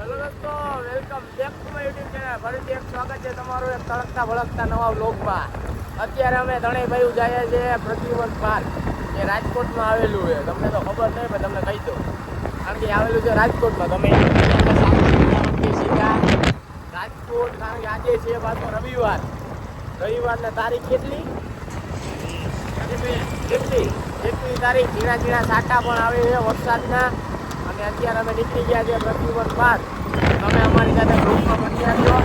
Hello દોસ્તો welcome. Back to my YouTube channel ફરીથી એક સ્વાગત છે તમારું એક તળકતા ભળકતા નવા બ્લોગમાં અત્યારે અમે ભાઈઓ જઈએ છીએ પ્રતિવન પાર્ક જે રાજકોટમાં આવેલું છે. તમને તો ખબર નહીં પણ તમને કહી દો કારણ કે આવેલું છે રાજકોટમાં. તમે સીધા રાજકોટ કારણ કે આજે છે પાછો રવિવાર. રવિવારના તારીખ કેટલી? કેટલી કેટલી તારીખ. ઝીણા ઝીણા સાટા પણ આવે છે વરસાદના. અને અત્યારે અમે નીકળી ગયા છે પ્રતિવન બાદ. તમે અમારી સાથે ગ્રુપમાં બની આવ્યો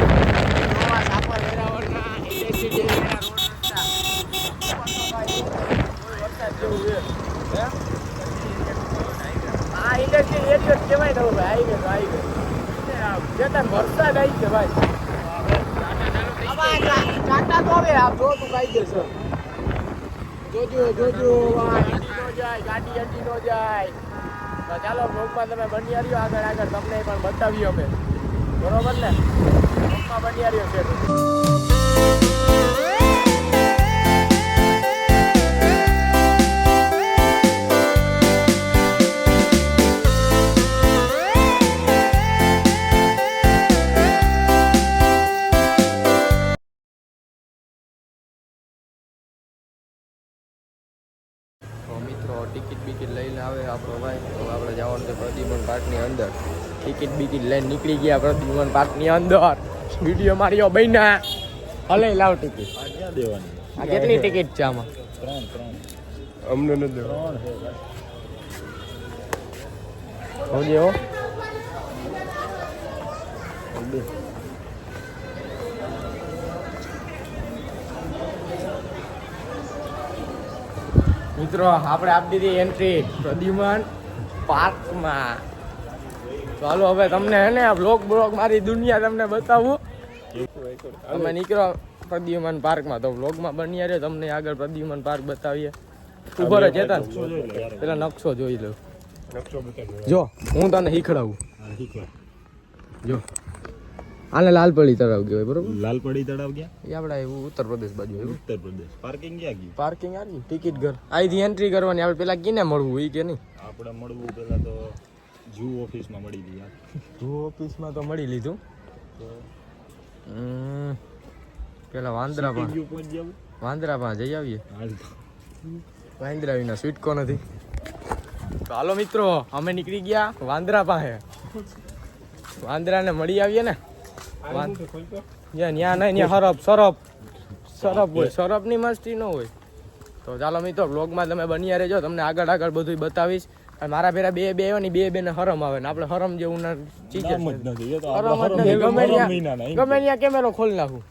નવા સાપર વેરાવળના હે? હા એરિયો કહેવાય ને ભાઈ, હાઈવે જેતા વરસાદ આવી છે ભાઈ. ટાટા તો હવે આ જો તું છે. જોજો જોજો, આ હેડી નો જાય, ગાડી હેડી નો જાય. તો ચાલો બ્લોગમાં તમે બની આવ્યો આગળ આગળ તમને પણ બતાવીએ અમે. બરોબર ને? બ્લોગમાં બની આવ્યો છે. ગયા પ્રદ્યુમન પાર્કની અંદર. વીડિયો માર્યો બન્યા. હલે લાવ ટિકિટ આ કેટલી ટિકિટ છે આમાં? અમને છે હો મિત્રો, આપણે આપી દીધી એન્ટ્રી પ્રદ્યુમન પાર્કમાં. ચાલો હવે તમને હે ને બ્લોગ બ્લોગ મારી દુનિયા તમને બતાવું. અમે નીકળો પ્રદ્યુમન પાર્કમાં. તો વ્લોગમાં બની રહ્યો તમને આગળ પ્રદ્યુમન પાર્ક બતાવીએ. ઊભો રહે ચેતન. લે પેલા નકશો જોઈ દો. જો હું તને શીખડાવું. જો. આને લાલપડી તળાવ ગયો બરોબર? લાલપડી તળાવ ગયા એ આપડા એવું ઉત્તર પ્રદેશ બાજુ આવ્યું ઉત્તર પ્રદેશ. પાર્કિંગ ક્યાં ગયું? પાર્કિંગ આવી ટિકિટ ઘર. અહીંથી એન્ટ્રી કરવાની આપણે પેલા કીને મળવું એ કે નહીં? આપણે મળવું પેલા તો જૂ ઓફિસમાં મળી લીધા જુઓ ઓફિસમાં તો મળી લીધું. પેલા વાંદરા પણ વાંદરા પણ જઈ આવીએ. વાંદરા વિના સ્વીટકો નથી. તો હાલો મિત્રો અમે નીકળી ગયા વાંદરા પાસે. વાંદરાને મળી આવીએ ને. ત્યાં નહીં ત્યાં સરફ. સરફ સરફ હોય સરફની મસ્તી ન હોય. તો ચાલો મિત્રો બ્લોગમાં તમે બન્યા રહેજો. તમને આગળ આગળ બધું બતાવીશ. મારા ભેરા બે બે આવે ને બે બે ને હરમ આવે ને આપણે હરમ જેવું ના ચીજ હરમ જ નથી. ગમે ગમે ત્યાં કેમેરો ખોલી નાખું.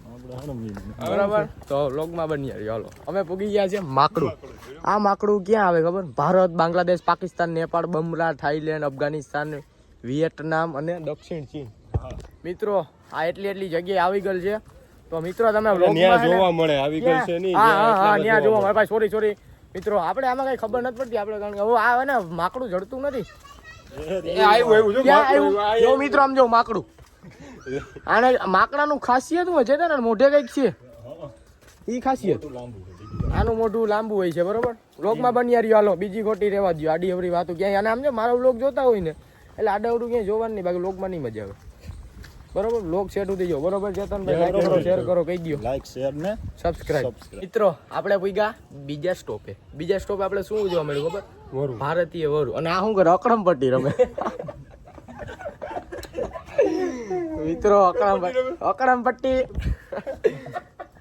બરાબર? તો વ્લોગમાં બની હાલો. અમે પૂગી ગયા છે માકડું. આ માકડું ક્યાં આવે ખબર? ભારત બાંગ્લાદેશ પાકિસ્તાન નેપાળ બમરા થાઈલેન્ડ અફઘાનિસ્તાન વિયેટનામ અને દક્ષિણ ચીન. મિત્રો આ એટલી એટલી જગ્યાએ આવી ગયેલ છે. તો મિત્રો તમે જોવા મળે. આવી ગયેલ છે નહીં હા હા ત્યાં જોવા મળે. ભાઈ સોરી સોરી મિત્રો આપણે આમાં કઈ ખબર નથી પડતી આપણે કારણ કે હવે આવે ને માકડું જડતું નથી. મિત્રો આમ જો માકડું. આને માકડાનું ખાસિયત શું છે ને મોઢે કંઈક છે. ઈ ખાસિયત. આનું મોઢું લાંબુ હોય છે બરોબર? વ્લોગમાં બની રહ્યો હાલો બીજી ખોટી રહેવા દો આડી અવડી વાતો ક્યાંય અને આમ જો મારો બ્લોગ જોતા હોય ને એટલે આડાવડું ક્યાંય જોવાનું નહીં બાકી વ્લોગમાં નહીં મજા આવે. બરોબર? લોક સેટ સુધી જો બરોબર ચેતનભાઈ લાઈક કરો શેર કરો કહી દો લાઈક શેર ને સબસ્ક્રાઇબ મિત્રો આપણે પૂગા બીજા સ્ટોપે બીજા સ્ટોપે આપણે શું જોવા મળ્યું ખબર? વરુ. ભારતીય વરુ. અને આ શું કરે? અકડમ પટ્ટી રમે. મિત્રો અકડમ અકરમ પટ્ટી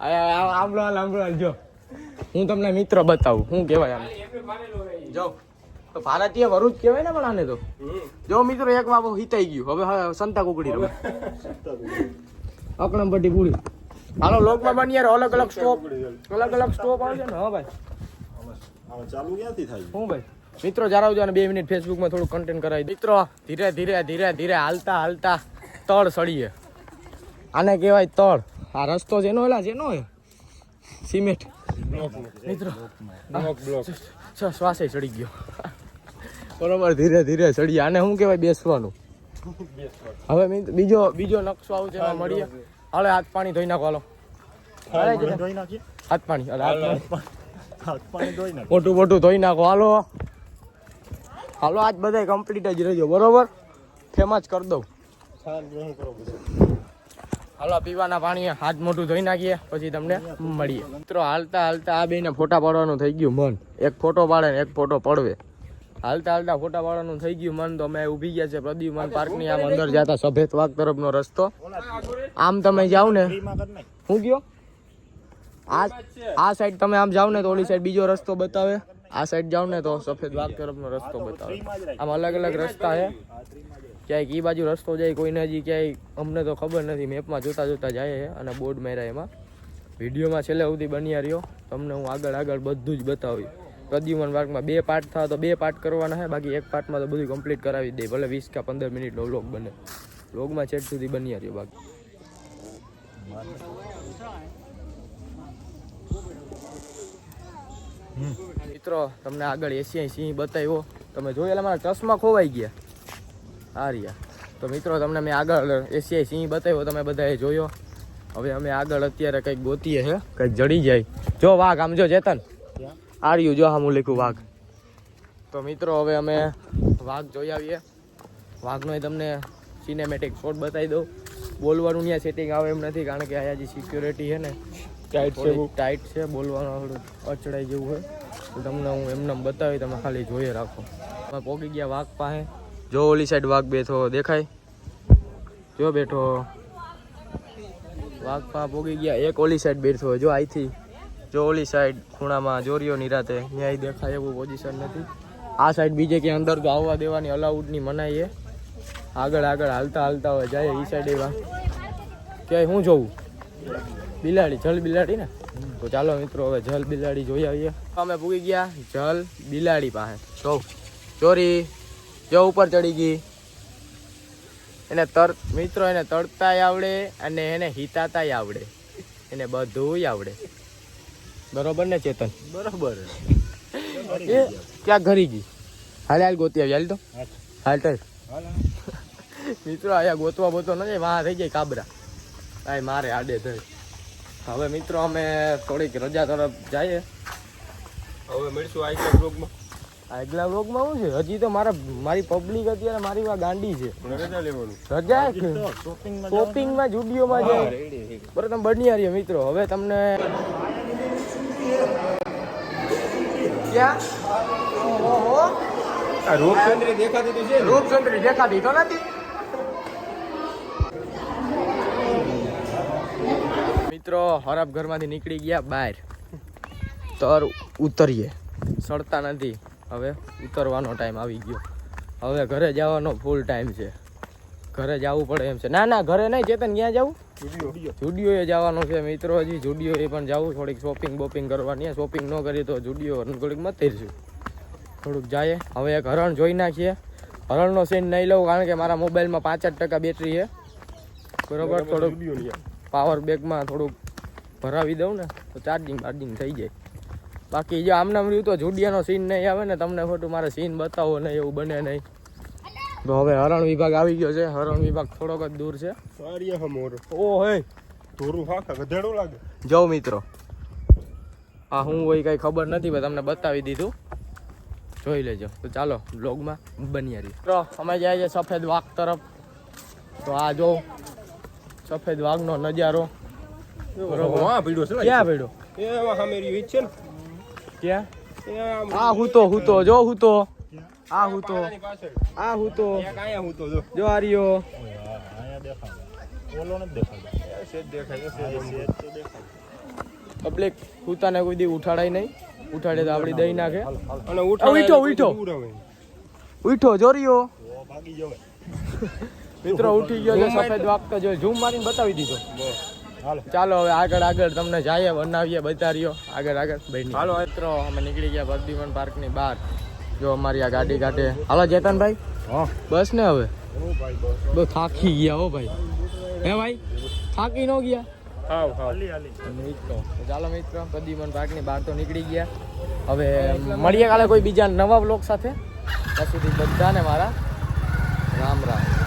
આંબળો હાલ આંબળો જો. હું તમને મિત્ર બતાવું. શું કહેવાય આમ? જો. તો ભારતીય વરુજ કહેવાય ને પણ આને તો. જો મિત્રો એક બાબો હિતાઈ ગયું. હવે હવે સંતા કુકડી રમે. અકરમ પટ્ટી પૂરી હાલો લોકમાં બની યાર અલગ અલગ સ્ટોપ. અલગ અલગ સ્ટોપ આવે છે ને હા ભાઈ. ચાલુ ક્યાંથી થાય? હું ભાઈ. મિત્રો જરા આવજો અને બે મિનિટ ફેસબુકમાં થોડું કન્ટેન્ટ કરાવી મિત્રો ધીરે ધીરે ધીરે ધીરે હાલતા હાલતા તળ સળીએ. આને કહેવાય તળ. આ રસ્તો જેનો એલા જેનો સિમેન્ટ. મિત્રો. Block block. છ શ્વાસે ચડી ગયો. બરોબર ધીરે ધીરે ચડીએ. આને શું કહેવાય? બેસવાનું. હવે મીન બીજો બીજો નકશો આવશે એમાં મળીએ. હાલે હાથ પાણી ધોઈ નાખો હાલો. હાથ પાણી હાથ પાણી મોટું મોટું ધોઈ નાખો હાલો. હાલો આજ બધાય કમ્પ્લીટ જ રહેજો બરોબર? કરી દઉં. છાન ગ્રહણ કરો બધું. હાલો પીવાના પાણી હાથ મોટું ધોઈ નાખીએ પછી તમને મળીએ. મિત્રો હાલતા હાલતા આ બેને ફોટા પાડવાનું થઈ ગયું મન. એક ફોટો પાડે ને એક ફોટો પડવે. હાલતા હાલતા ફોટા પાડવાનું થઈ ગયું મન તો અમે ઊભી ગયા છે પ્રદ્યુમન પાર્કની આમ અંદર જતા સફેદ વાગ તરફનો રસ્તો. આમ તમે જાઓ ને. હું ગયો? આ આ સાઈડ તમે આમ જાઓ ને તો ઓલી સાઈડ બીજો રસ્તો બતાવે. આ સાઈડ જાઓ ને તો સફેદ વાગ તરફનો રસ્તો બતાવે. આમ અલગ અલગ રસ્તા છે ક્યાંક ઈ બાજુ રસ્તો જાય કોઈને હજી ક્યાંય અમને તો ખબર નથી. મેપમાં જોતા જોતા જાય છે અને બોર્ડ મેરા એમાં. વિડીયોમાં છેલ્લે સુધી બન્યા રહ્યો. તમને હું આગળ આગળ બધું જ બતાવી પ્રદ્યુમન પાર્કમાં બે પાર્ટ થાય તો બે પાર્ટ કરવાના છે બાકી એક પાર્ટમાં તો બધું કમ્પ્લીટ કરાવી દે, ભલે વીસ કે પંદર મિનિટનો વ્લોગ બને. વ્લોગમાં છેટ સુધી બની રહ્યો બાકી. મિત્રો, તમને આગળ એશિયાઈ સિંહ બતાવ્યો. તમે જોયેલા મારા ચશ્મા ખોવાઈ ગયા? આ રહ્યા તો મિત્રો, તમને મેં આગળ એશિયાઈ સિંહ બતાવ્યો, તમે બધાએ જોયો. હવે અમે આગળ અત્યારે કંઈક ગોતીએ છે કંઈક જડી જાય. જો વાઘ, આમ જો ચેતન? આ રહ્યું જો આમ લખ્યું વાઘ. તો મિત્રો હવે અમે વાઘ જોઈ આવીએ. વાઘનો તમને સિનેમેટિક શોટ બતાવી દઉં. બોલવાનું ત્યાં સેટિંગ આવે એમ નથી કારણ કે અહીંયા જે સિક્યોરિટી છે ને ટાઈટ છે ટાઈટ છે બોલવાનું અચડાઈ જેવું હોય. તો તમને હું એમને બતાવી તમે ખાલી જોઈએ રાખો. અમે પોગી ગયા વાઘ પાસે. જો ઓલી સાઈડ વાઘ બેઠો દેખાય? જો બેઠો. વાઘ પા પોગી ગયા એક ઓલી સાઈડ બેઠો જો અહીંથી જો ઓલી સાઈડ ખૂણામાં જોરીઓ નિરાતે ન્યાય દેખાય એવું પોઝિશન નથી. આ સાઈડ બીજે ક્યાં અંદર તો આવવા દેવાની અલાઉડની મનાઈ છે આગળ આગળ હાલતા હાલતા હોય જાય એ સાઈડ એવા. ક્યાંય હું જોઉં? બિલાડી, જલ બિલાડી ને? તો ચાલો મિત્રો, હવે જલ બિલાડી જોઈ આવીએ. અમે પૂગી ગયા, જલ બિલાડી પાસે. જો, ચોરી, જો ઉપર ચડી ગઈ. એને તર, મિત્રો, એને તરતાય આવડે અને એને હિતાતાય આવડે. એને બધુંય આવડે. બરોબર ને ચેતન? બરોબર. એ ક્યાં ઘરી ગઈ? હાલે હાલ ગોતી આવી હાલ તો. હાલ. તો. મિત્રો અહીંયા ગોતવા ગોતવા નથી વાહ થઈ જાય કાબરા આ મારે આડે થઈ હવે મિત્રો અમે થોડીક રજા તરફ જઈએ. હવે મળીશું આગલા બ્લોગમાં આગલા બ્લોગમાં શું છે? હજી તો મારા મારી પબ્લિક અત્યારે મારી માં ગાંડી છે. રજા લેવાનું. રજા? તો શોપિંગમાં શોપિંગમાં જુડિયોમાં જાય બરાબર તમે બની મિત્રો. હવે તમને ક્યાં? ઓહો. આ રૂપચંદ્રી દેખાતી તો છે રૂપચંદ્રી દેખાતી તો નથી. મિત્રો હરાબ ઘરમાંથી નીકળી ગયા બહાર. તર ઉતરીએ. સડતા નથી. હવે ઉતરવાનો ટાઈમ આવી ગયો. હવે ઘરે જવાનો ફૂલ ટાઈમ છે. ઘરે જવું પડે એમ છે. ના ના ઘરે નહીં ચેતન ક્યાં જવું? જુડિયો જુડિયોએ જવાનું છે મિત્રો હજી. જુડિયોએ પણ જવું થોડીક શોપિંગ બોપિંગ કરવાની શોપિંગ ન કરીએ તો જુડિયો થોડીક મતીરશું થોડુંક જાય. હવે એક હરણ જોઈ નાખીએ. હરણનો સીન નહીં લઉં કારણ કે મારા મોબાઈલમાં પાંચ જ ટકા બેટરી છે. બરોબર? થોડુંક પાવર બેગમાં થોડુંક ભરાવી દઉં ને તો ચાર્જિંગ બાર્જિંગ થઈ જાય. બાકી જો આમનામ રહ્યું તો જુડિયાનો સીન નહીં આવે ને તમને ખોટું મારે સીન બતાવો નહીં એવું બને નહીં. તો હવે હરણ વિભાગ આવી ગયો છે. હરણ વિભાગ થોડોક જ દૂર છે. સારી ઓ હે. ધોરું ગધેડો લાગે? મિત્રો. આ હું હોય કઈ ખબર નથી પણ તમને બતાવી દીધું. જોઈ લેજો. તો ચાલો બ્લોગમાં બની રહી અમે જાય છે સફેદ વાઘ તરફ. તો આ જો સફેદ વાઘનો નજારો. ક્યાં પડ્યો? ક્યાં? આ હું તો હું તો જો હું તો. આ હું તો આ હું તો. જો. જો આ રહ્યો પબ્લિક હુતાને કોઈ દી ઉઠાડાય નહીં. ઉઠાડે તો આપડી દઈ નાખે. અને ઉઠો, ઉઠો. ઉઠો ઉઠો જોરિયો તો મિત્રો ઉઠી ગયો છે સફેદ વાગતો જો ઝૂમ મારીને બતાવી દીધો. ચાલો હવે આગળ આગળ તમને જઈએ બનાવીએ બતાવીઓ આગળ આગળ ભાઈ હાલો મિત્રો અમે નીકળી ગયા ભક્તિવન પાર્કની બહાર. જો અમારી આ ગાડી કાઢે. હાલો ચેતનભાઈ હા. બસ ને હવે? બહુ થાકી ગયા હો ભાઈ. હે ભાઈ? થાકી ન ગયા? હાવ હાવ. હાલી હાલી. મિત્રો ચાલો મિત્રો પ્રદ્યુમન પાર્કની બહાર તો નીકળી ગયા. હવે મળીએ કાલે કોઈ બીજા નવા બ્લોગ સાથે. ત્યાં સુધી બધાને મારા રામ રામ.